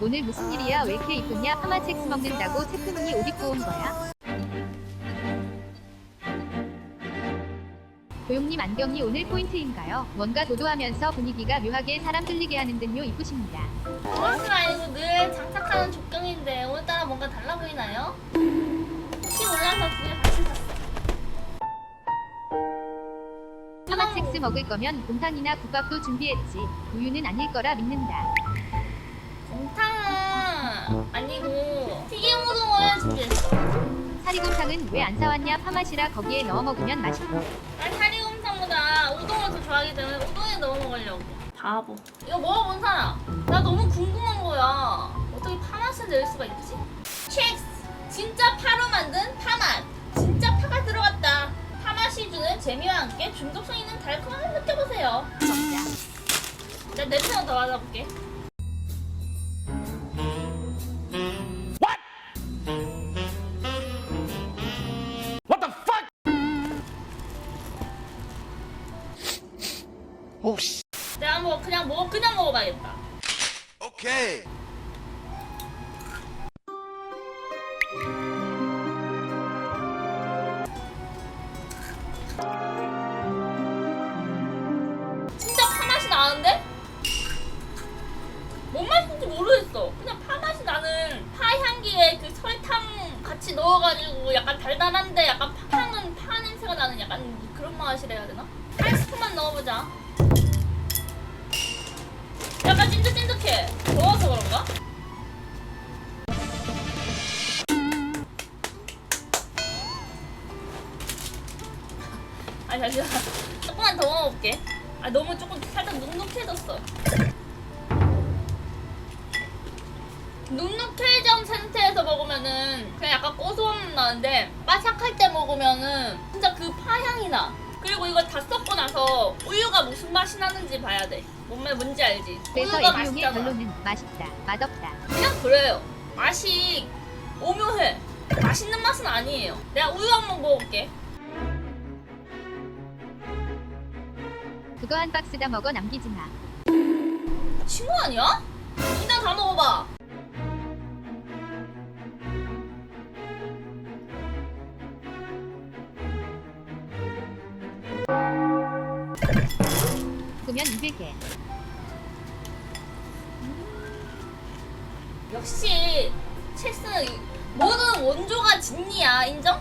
오늘 무슨 일이야? 왜 이렇게 이쁘냐? 파마 첵스 먹는다고 체크무늬 옷 입고 온 거야? 고용님 안경이 오늘 포인트인가요? 뭔가 도도하면서 분위기가 묘하게 사람 끌리게 하는 듯요 이쁘십니다. 그것은 아니고 늘 장착하는 족경인데 오늘따라 뭔가 달라 보이나요? 혹시 몰라서 두개 같이 샀어. 파마 첵스 먹을 거면 곰탕이나 국밥도 준비했지. 우유는 아닐 거라 믿는다. 곰탕은 아니고 튀김 우동을 준비했어. 사리곰탕은 왜 안 사왔냐? 파맛이라 거기에 넣어 먹으면 맛있고. 난 사리곰탕보다 우동을 더 좋아하기 때문에 우동에 넣어 먹으려고. 바보. 이거 먹어본 사람? 나 너무 궁금한 거야. 어떻게 파맛을 낼 수가 있지? 첵스! 진짜 파로 만든 파맛! 진짜 파가 들어갔다. 파맛이 주는 재미와 함께 중독성 있는 달콤함을 느껴보세요. 먹자. 나 냄새나 더 맡아볼게. Oh 씨. 내가 한번 그냥 먹어 그냥 먹어봐야겠다. 오케이. 진짜 파 맛이 나는데? 뭔 맛인지 모르겠어. 그냥 파 맛이 나는 파 향기에 그 설탕 같이 넣어가지고 약간 달달한데 약간 파향은 파 냄새가 나는 약간 그런 맛이라 해야 되나? 한 스푼만 넣어보자. 아 잠시만. 조금만 더 먹어볼게. 아 너무 조금 살짝 눅눅해졌어. 눅눅해진 상태에서 먹으면은 그냥 약간 고소함 나는데 바삭할 때 먹으면은 진짜 그 파향이 나. 그리고 이거 다 섞고 나서 우유가 무슨 맛이 나는지 봐야 돼. 뭔말 뭔지 알지? 우유가 맛있잖아. 맛있다, 맛없다. 그냥 그래요. 맛이 오묘해. 맛있는 맛은 아니에요. 내가 우유 한번 먹어볼게. 그거 한 박스 다 먹어 남기지 마. 친구 아니야? 일단 다 먹어봐. 그면 200개. 역시 이- 모든 원조가 진리야. 인정?